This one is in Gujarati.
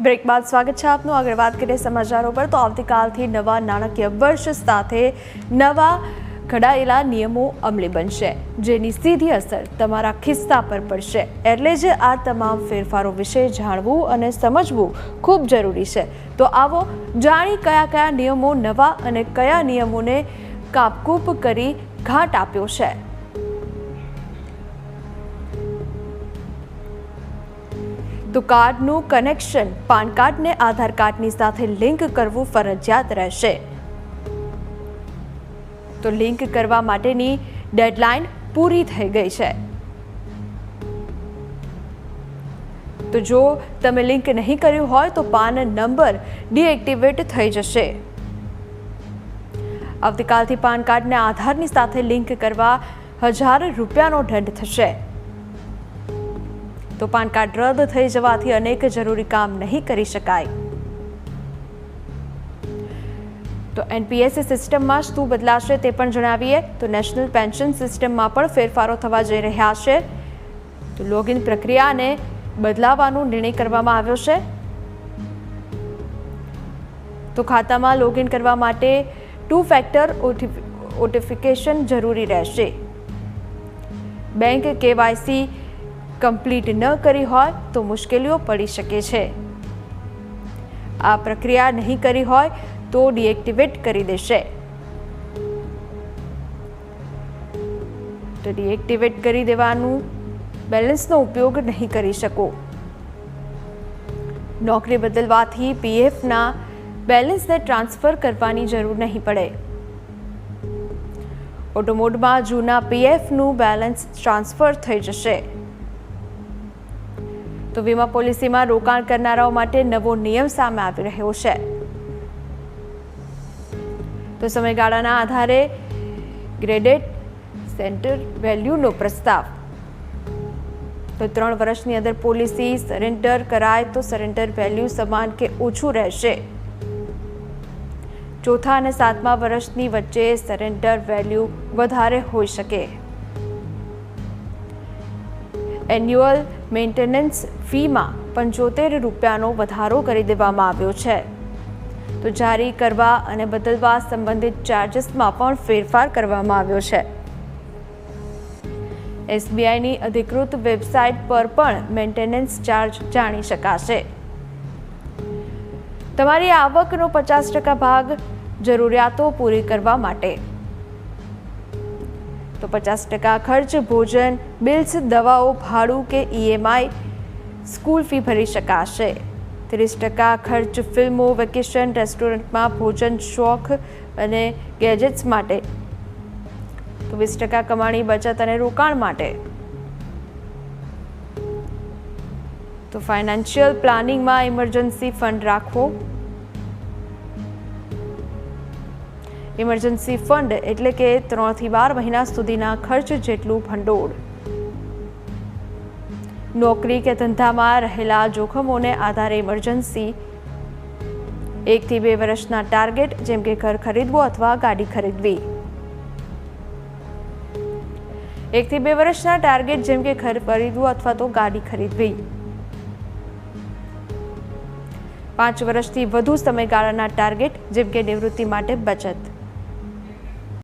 બ્રેક બાદ સ્વાગત છે આપનું. આગળ વાત કરીએ સમાચારો પર, તો આવતીકાલથી નવા નાણાકીય વર્ષ સાથે નવા ઘડાયેલા નિયમો અમલી બનશે, જેની સીધી અસર તમારા ખિસ્સા પર પડશે. એટલે જ આ તમામ ફેરફારો વિશે જાણવું અને સમજવું ખૂબ જરૂરી છે. તો આવો જાણી કયા કયા નિયમો નવા અને કયા નિયમોને કાપકૂપ કરી ઘાટ આપ્યો છે. તો કાર્ડનું કનેક્શન, પાન કાર્ડને આધાર કાર્ડની સાથે લિંક કરવું ફરજિયાત રહેશે. તો લિંક કરવા માટેની ડેડલાઇન પૂરી થઈ ગઈ છે. તો જો તમે લિંક નહીં કર્યું હોય તો પાન નંબર ડીએક્ટિવેટ થઈ જશે. આવતીકાલથી પાન કાર્ડને આધારની સાથે લિંક કરવા હજાર રૂપિયાનો દંડ થશે. તો પાન કાર્ડ રદ થઈ જવાથી અનેક જરૂરી કામ નહીં કરી શકાય. તો એનપીએસ સિસ્ટમમાં શું બદલાશે તે પણ જણાવીએ. તો નેશનલ પેન્શન સિસ્ટમમાં પણ ફેરફારો થવા જઈ રહ્યા છે. તો લોગિન પ્રક્રિયાને બદલાવાનો નિર્ણય કરવામાં આવ્યો છે. તો ખાતામાં લોગિન કરવા માટે ટુ ફેક્ટર ઓટિફિકેશન જરૂરી રહેશે. બેંક કેવાયસી કમ્પ્લીટ ન કરી હોય તો મુશ્કેલીઓ પડી શકે છે. આ પ્રક્રિયા નહીં કરી હોય તો ડીએક્ટિવેટ કરી દેશે. તો ડીએક્ટિવેટ કરી દેવાનું, બેલેન્સનો ઉપયોગ નહીં કરી શકો. નોકરી બદલવાથી પીએફના બેલેન્સને ટ્રાન્સફર કરવાની જરૂર નહીં પડે. ઓટોમોડમાં જૂના પીએફનું બેલેન્સ ટ્રાન્સફર થઈ જશે. તો વીમા પોલિસીમાં રોકાણ કરનારાઓ માટે નવો નિયમ સામે આવી રહ્યો છે. તો સમયગાળાના આધારે ગ્રેડેડ સેન્ટર વેલ્યુનો પ્રસ્તાવ. તો ત્રણ વર્ષની અંદર પોલિસી સરેન્ડર કરાય તો સરેન્ડર વેલ્યુ સમાન કે ઓછું રહેશે. ચોથા અને સાતમા વર્ષની વચ્ચે સરેન્ડર વેલ્યુ વધારે હોઈ શકે. એન્યુઅલ મેન્ટેનન્સ ફીમાં પંચોતેર રૂપિયાનો વધારો કરી દેવામાં આવ્યો છે. તો જારી કરવા અને બદલવા સંબંધિત ચાર્જીસમાં પણ ફેરફાર કરવામાં આવ્યો છે. એસબીઆઈની અધિકૃત વેબસાઇટ પર પણ મેન્ટેનન્સ ચાર્જ જાણી શકાશે. તમારી આવકનો પચાસ ટકા ભાગ જરૂરિયાતો પૂરી કરવા માટે તો પચાસ ટકા ખર્ચ, ભોજન બિલ્સ દવાઓ, ભાડું કે ઈએમઆઈ સ્કૂલ ફી ભરી શકાશે. ત્રીસ ટકા ખર્ચ ફિલ્મો, વેકેશન, રેસ્ટોરન્ટમાં ભોજન, શોખ અને ગેજેટ્સ માટે. તો વીસ ટકા કમાણી, બચત અને રોકાણ માટે. તો ફાઇનાન્શિયલ પ્લાનિંગમાં ઇમરજન્સી ફંડ રાખવો ઇમરજન્સી ફંડ એટલે કે ત્રણથી બાર મહિના સુધીના ખર્ચ જેટલું ભંડોળ. નોકરી કે ધંધામાં રહેલા જોખમોને આધારે ઇમરજન્સી એકથી બે વર્ષના ટાર્ગેટ, જેમ કે ઘર ખરીદવું અથવા ગાડી ખરીદવી. એકથી બે વર્ષના ટાર્ગેટ, જેમ કે ઘર ખરીદવું અથવા તો ગાડી ખરીદવી. પાંચ વર્ષથી વધુ સમયગાળાના ટાર્ગેટ, જેમ કે નિવૃત્તિ માટે બચત.